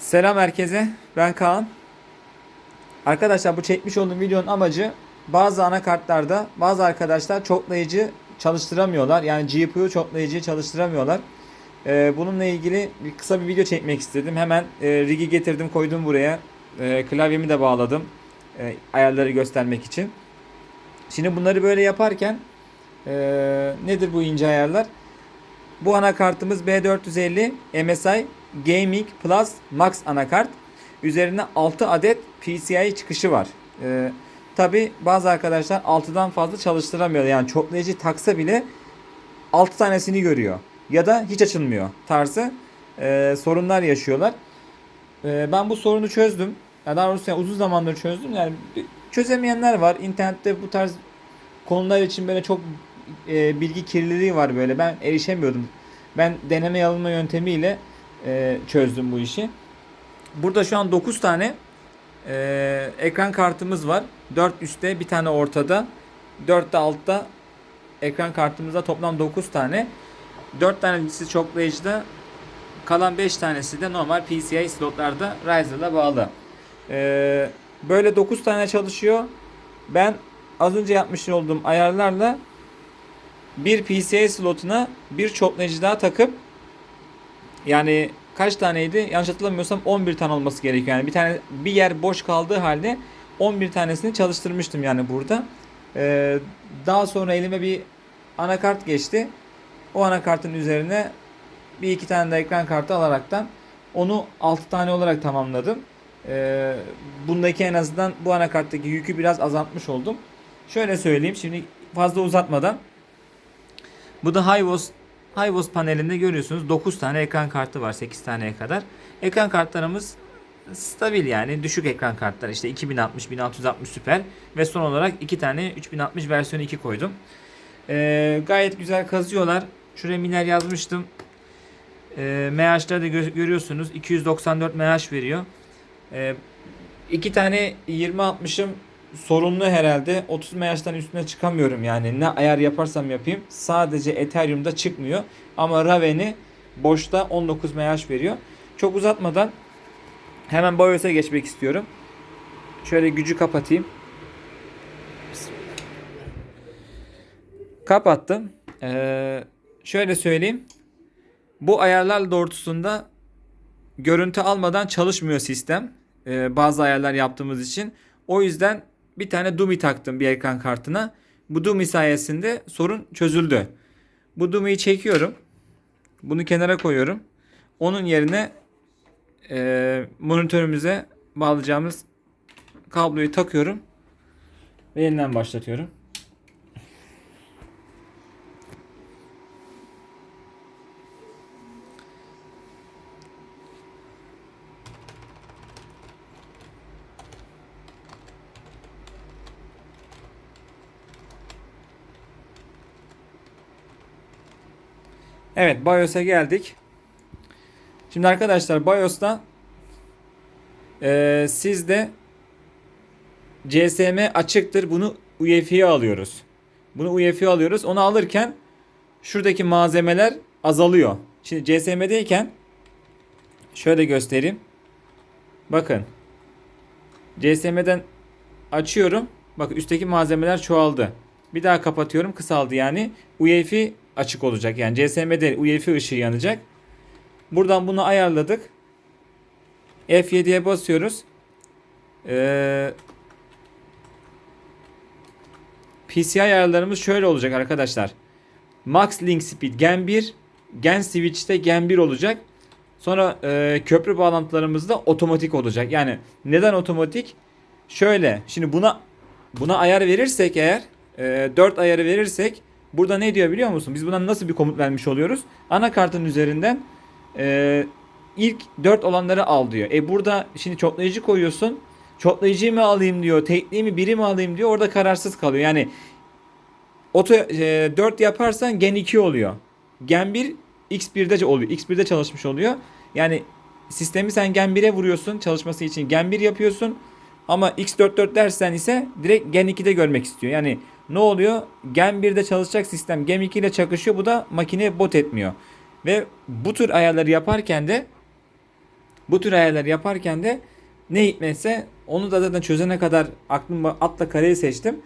Selam herkese. Ben Kaan. Arkadaşlar bu çekmiş olduğum videonun amacı bazı anakartlarda bazı arkadaşlar çoklayıcı çalıştıramıyorlar. Yani GPU çoklayıcıyı çalıştıramıyorlar. Ee, bununla ilgili bir kısa bir video çekmek istedim. Hemen e, rig'i getirdim koydum buraya. E, klavyemi de bağladım. E, ayarları göstermek için. Şimdi bunları böyle yaparken e, nedir bu ince ayarlar? Bu anakartımız B450 MSI Gaming Plus Max anakart. Üzerine 6 adet PCI çıkışı var. Ee, Tabi bazı arkadaşlar 6'dan fazla çalıştıramıyor. Yani çoklayıcı taksa bile 6 tanesini görüyor. Ya da hiç açılmıyor tarzı e, sorunlar yaşıyorlar. E, ben bu sorunu çözdüm. Ya daha doğrusu yani uzun zamandır çözdüm. Yani çözemeyenler var. İnternette bu tarz konular için böyle çok e, bilgi kirliliği var böyle. Ben erişemiyordum. Ben deneme yanılma yöntemiyle e, çözdüm bu işi. Burada şu an 9 tane e, ekran kartımız var. 4 üstte bir tane ortada. 4 de altta ekran kartımızda toplam 9 tane. 4 tanesi çoklayıcıda kalan 5 tanesi de normal PCI slotlarda Riser'la bağlı. E, böyle 9 tane çalışıyor. Ben az önce yapmış olduğum ayarlarla bir PCI slotuna bir çoklayıcı daha takıp yani kaç taneydi? Yanlış hatırlamıyorsam 11 tane olması gerekiyor. Yani bir tane bir yer boş kaldığı halde 11 tanesini çalıştırmıştım yani burada. Ee, daha sonra elime bir anakart geçti. O anakartın üzerine bir iki tane de ekran kartı alaraktan onu 6 tane olarak tamamladım. Ee, bundaki en azından bu anakarttaki yükü biraz azaltmış oldum. Şöyle söyleyeyim şimdi fazla uzatmadan. Bu da Hivos Hivos panelinde görüyorsunuz 9 tane ekran kartı var 8 taneye kadar. Ekran kartlarımız stabil yani düşük ekran kartlar işte 2060 1660 süper ve son olarak 2 tane 3060 versiyonu 2 koydum. Ee, gayet güzel kazıyorlar. Şuraya miner yazmıştım. Ee, MH'ları da gö- görüyorsunuz 294 MH veriyor. Ee, iki tane 2060'ım sorunlu herhalde. 30 MHz'den üstüne çıkamıyorum yani. Ne ayar yaparsam yapayım. Sadece Ethereum'da çıkmıyor. Ama Raven'i boşta 19 MH veriyor. Çok uzatmadan hemen BIOS'a geçmek istiyorum. Şöyle gücü kapatayım. Kapattım. Ee, şöyle söyleyeyim. Bu ayarlar doğrultusunda görüntü almadan çalışmıyor sistem. Ee, bazı ayarlar yaptığımız için. O yüzden bir tane dummy taktım bir ekran kartına. Bu dummy sayesinde sorun çözüldü. Bu dummy'yi çekiyorum. Bunu kenara koyuyorum. Onun yerine e, monitörümüze bağlayacağımız kabloyu takıyorum. Ve yeniden başlatıyorum. Evet BIOS'a geldik. Şimdi arkadaşlar BIOS'ta eee sizde CSM açıktır. Bunu UEFI'ye alıyoruz. Bunu UEFI'ye alıyoruz. Onu alırken şuradaki malzemeler azalıyor. Şimdi CSM'deyken şöyle göstereyim. Bakın. CSM'den açıyorum. Bak üstteki malzemeler çoğaldı. Bir daha kapatıyorum kısaldı yani. UEFI açık olacak. Yani CSM'de UEFI ışığı yanacak. Buradan bunu ayarladık. F7'ye basıyoruz. Ee, PCI ayarlarımız şöyle olacak arkadaşlar. Max Link Speed Gen 1, Gen Switch'te Gen 1 olacak. Sonra e, köprü bağlantılarımız da otomatik olacak. Yani neden otomatik? Şöyle. Şimdi buna buna ayar verirsek eğer e, 4 ayarı verirsek burada ne diyor biliyor musun? Biz buna nasıl bir komut vermiş oluyoruz? Anakartın üzerinden e, ilk 4 olanları al diyor. E burada şimdi çoklayıcı koyuyorsun. Çoklayıcıyı mı alayım diyor. Tekliği mi biri mi alayım diyor. Orada kararsız kalıyor. Yani Oto e, 4 yaparsan Gen 2 oluyor. Gen 1 X1'de oluyor. X1'de çalışmış oluyor. Yani sistemi sen Gen 1'e vuruyorsun çalışması için. Gen 1 yapıyorsun. Ama X44 dersen ise direkt Gen 2'de görmek istiyor. Yani ne oluyor? Gen 1'de çalışacak sistem Gen 2 ile çakışıyor. Bu da makineye bot etmiyor. Ve bu tür ayarları yaparken de Bu tür ayarlar yaparken de ne hikmetse onu da zaten çözene kadar aklım atla kareyi seçtim.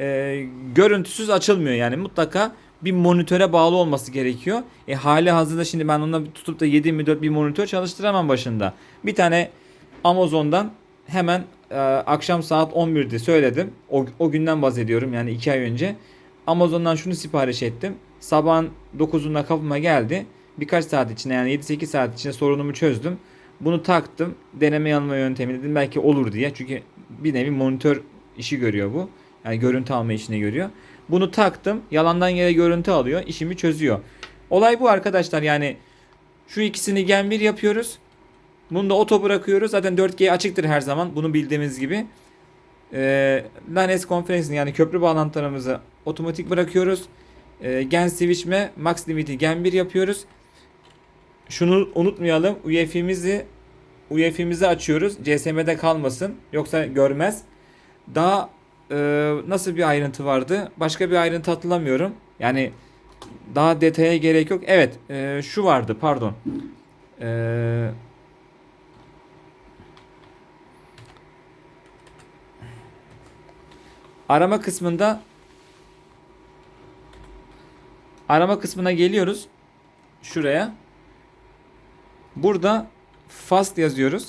Ee, görüntüsüz açılmıyor yani mutlaka bir monitöre bağlı olması gerekiyor. E hali hazırda şimdi ben onunla tutup da 7/24 bir monitör çalıştıramam başında. Bir tane Amazon'dan hemen e, akşam saat 11'de söyledim. O, o günden bahsediyorum yani 2 ay önce. Amazon'dan şunu sipariş ettim. Sabahın 9'unda kapıma geldi. Birkaç saat içinde yani 7-8 saat içinde sorunumu çözdüm. Bunu taktım. Deneme yanılma yöntemi dedim belki olur diye. Çünkü bir nevi monitör işi görüyor bu. Yani görüntü alma işini görüyor. Bunu taktım. Yalandan yere görüntü alıyor. işimi çözüyor. Olay bu arkadaşlar yani şu ikisini gen 1 yapıyoruz. Bunu da oto bırakıyoruz. Zaten 4G açıktır her zaman. Bunu bildiğimiz gibi. Ee, LAN S konferansını yani köprü bağlantılarımızı otomatik bırakıyoruz. Ee, gen switch ve max limit'i gen 1 yapıyoruz. Şunu unutmayalım. UEFI'mizi UEFI'mizi açıyoruz. CSM'de kalmasın. Yoksa görmez. Daha e, nasıl bir ayrıntı vardı? Başka bir ayrıntı hatırlamıyorum. Yani daha detaya gerek yok. Evet, e, şu vardı. Pardon. Eee Arama kısmında arama kısmına geliyoruz. Şuraya. Burada fast yazıyoruz.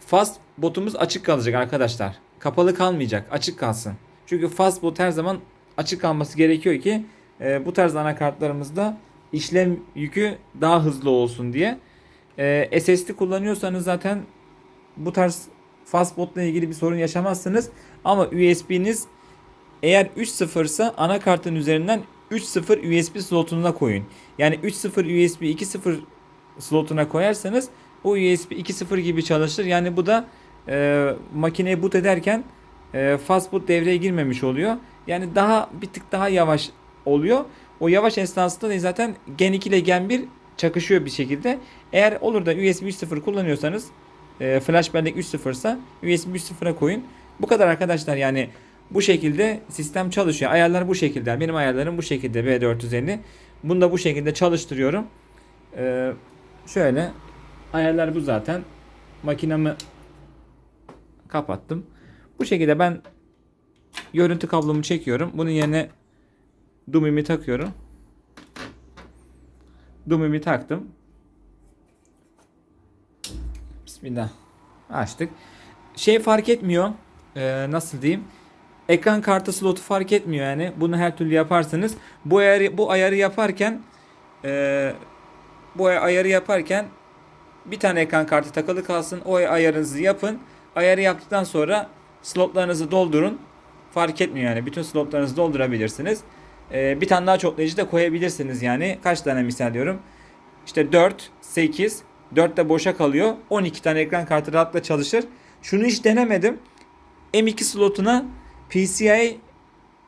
Fast botumuz açık kalacak arkadaşlar. Kapalı kalmayacak. Açık kalsın. Çünkü fast bot her zaman açık kalması gerekiyor ki e, bu tarz anakartlarımızda işlem yükü daha hızlı olsun diye. E, SSD kullanıyorsanız zaten bu tarz fastbotla ilgili bir sorun yaşamazsınız. Ama USB'niz eğer 3.0 ise anakartın üzerinden 3.0 USB slotuna koyun. Yani 3.0 USB 2.0 slotuna koyarsanız o USB 2.0 gibi çalışır. Yani bu da e, makineyi boot ederken e, fastboot devreye girmemiş oluyor. Yani daha bir tık daha yavaş oluyor. O yavaş esnasında da zaten Gen 2 ile Gen 1 çakışıyor bir şekilde. Eğer olur da USB 3.0 kullanıyorsanız e, flash bellek 3.0 ise USB 3.0'a koyun. Bu kadar arkadaşlar yani bu şekilde sistem çalışıyor. Ayarlar bu şekilde. Benim ayarlarım bu şekilde B450. Bunu da bu şekilde çalıştırıyorum. Ee, şöyle ayarlar bu zaten. Makinamı kapattım. Bu şekilde ben görüntü kablomu çekiyorum. Bunun yerine Dumimi takıyorum. Dumimi taktım. Bismillah. Açtık. Şey fark etmiyor. Ee, nasıl diyeyim? Ekran kartı slotu fark etmiyor yani. Bunu her türlü yaparsınız. Bu ayarı bu ayarı yaparken e, bu ayarı yaparken bir tane ekran kartı takılı kalsın. O ayarınızı yapın. Ayarı yaptıktan sonra slotlarınızı doldurun. Fark etmiyor yani. Bütün slotlarınızı doldurabilirsiniz. Ee, bir tane daha çoklayıcı da koyabilirsiniz yani. Kaç tane misal diyorum. İşte 4, 8, 4 de boşa kalıyor. 12 tane ekran kartı rahatlıkla çalışır. Şunu hiç denemedim. M2 slotuna PCI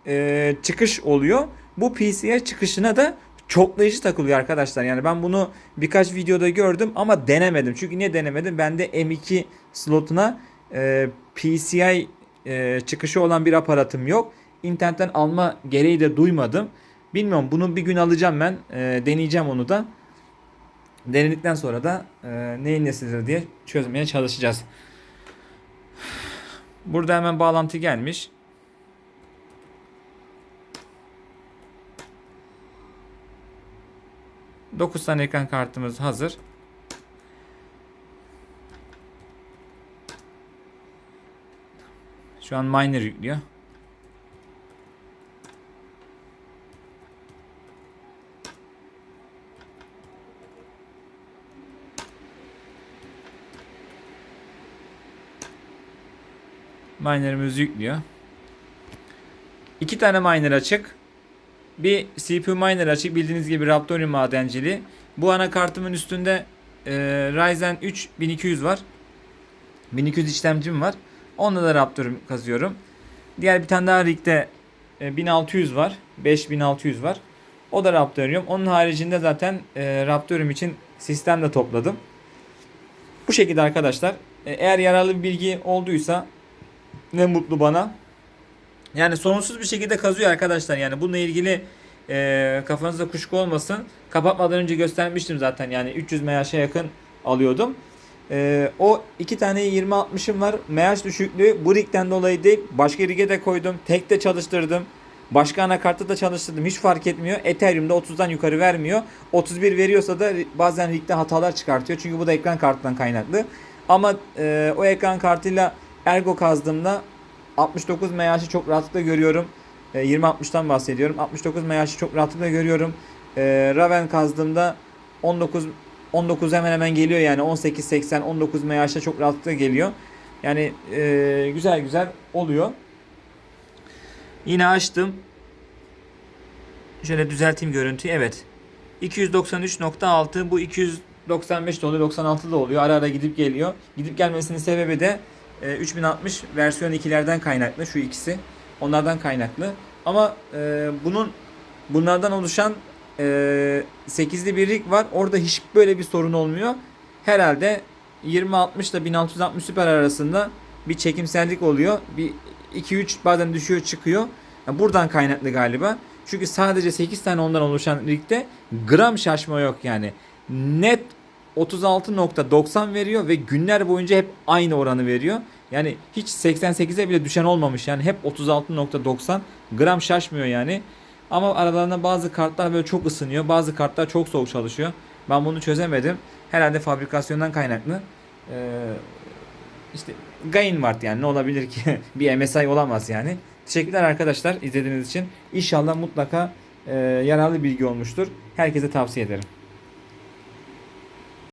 e, çıkış oluyor. Bu PCI çıkışına da çoklayıcı takılıyor arkadaşlar. Yani ben bunu birkaç videoda gördüm ama denemedim. Çünkü niye denemedim? Bende M2 slotuna e, PCI e, çıkışı olan bir aparatım yok. İnternetten alma gereği de duymadım. Bilmiyorum bunu bir gün alacağım ben. E, deneyeceğim onu da. Denedikten sonra da e, neyin nesidir diye çözmeye çalışacağız. Burada hemen bağlantı gelmiş. Dokuz tane ekran kartımız hazır. Şu an miner yüklüyor. Miner'ımız yüklüyor. İki tane miner açık. Bir CPU miner açık. Bildiğiniz gibi Raptorium madenciliği. Bu anakartımın üstünde e, Ryzen 3 1200 var. 1200 işlemcim var. Onunla da Raptorium kazıyorum. Diğer bir tane daha rigde e, 1600 var. 5600 var. O da Raptorium. Onun haricinde zaten e, Raptorium için sistem de topladım. Bu şekilde arkadaşlar. E, eğer yararlı bir bilgi olduysa ne mutlu bana. Yani sorunsuz bir şekilde kazıyor arkadaşlar. Yani bununla ilgili e, kafanızda kuşku olmasın. Kapatmadan önce göstermiştim zaten. Yani 300 MHz'e yakın alıyordum. Ee, o iki tane 20-60'ım var. MH düşüklüğü bu dolayı değil. Başka rige de koydum. Tek de çalıştırdım. Başka anakartta da çalıştırdım. Hiç fark etmiyor. Ethereum'da 30'dan yukarı vermiyor. 31 veriyorsa da bazen rigde hatalar çıkartıyor. Çünkü bu da ekran kartından kaynaklı. Ama e, o ekran kartıyla Ergo kazdığımda 69 MHz'i çok rahatlıkla görüyorum. E, 20-60'tan bahsediyorum. 69 MHz'i çok rahatlıkla görüyorum. E, Raven kazdığımda 19 19 hemen hemen geliyor yani 18 80 19 MHz'de çok rahatlıkla geliyor. Yani e, güzel güzel oluyor. Yine açtım. Şöyle düzelteyim görüntüyü. Evet. 293.6 bu 295 de oluyor 96 da oluyor. Ara ara gidip geliyor. Gidip gelmesinin sebebi de e, 3060 versiyon 2'lerden kaynaklı şu ikisi. Onlardan kaynaklı. Ama e, bunun bunlardan oluşan e, 8'li bir rig var. Orada hiç böyle bir sorun olmuyor. Herhalde 2060 ile 1660 süper arasında bir çekimsellik oluyor. Bir 2-3 bazen düşüyor çıkıyor. Yani buradan kaynaklı galiba. Çünkü sadece 8 tane ondan oluşan ligde gram şaşma yok yani. Net 36.90 veriyor ve günler boyunca hep aynı oranı veriyor. Yani hiç 88'e bile düşen olmamış. Yani hep 36.90 gram şaşmıyor yani. Ama aralarında bazı kartlar böyle çok ısınıyor. Bazı kartlar çok soğuk çalışıyor. Ben bunu çözemedim. Herhalde fabrikasyondan kaynaklı. Ee, işte gain var yani ne olabilir ki? bir MSI olamaz yani. Teşekkürler arkadaşlar izlediğiniz için. İnşallah mutlaka e, yararlı bilgi olmuştur. Herkese tavsiye ederim.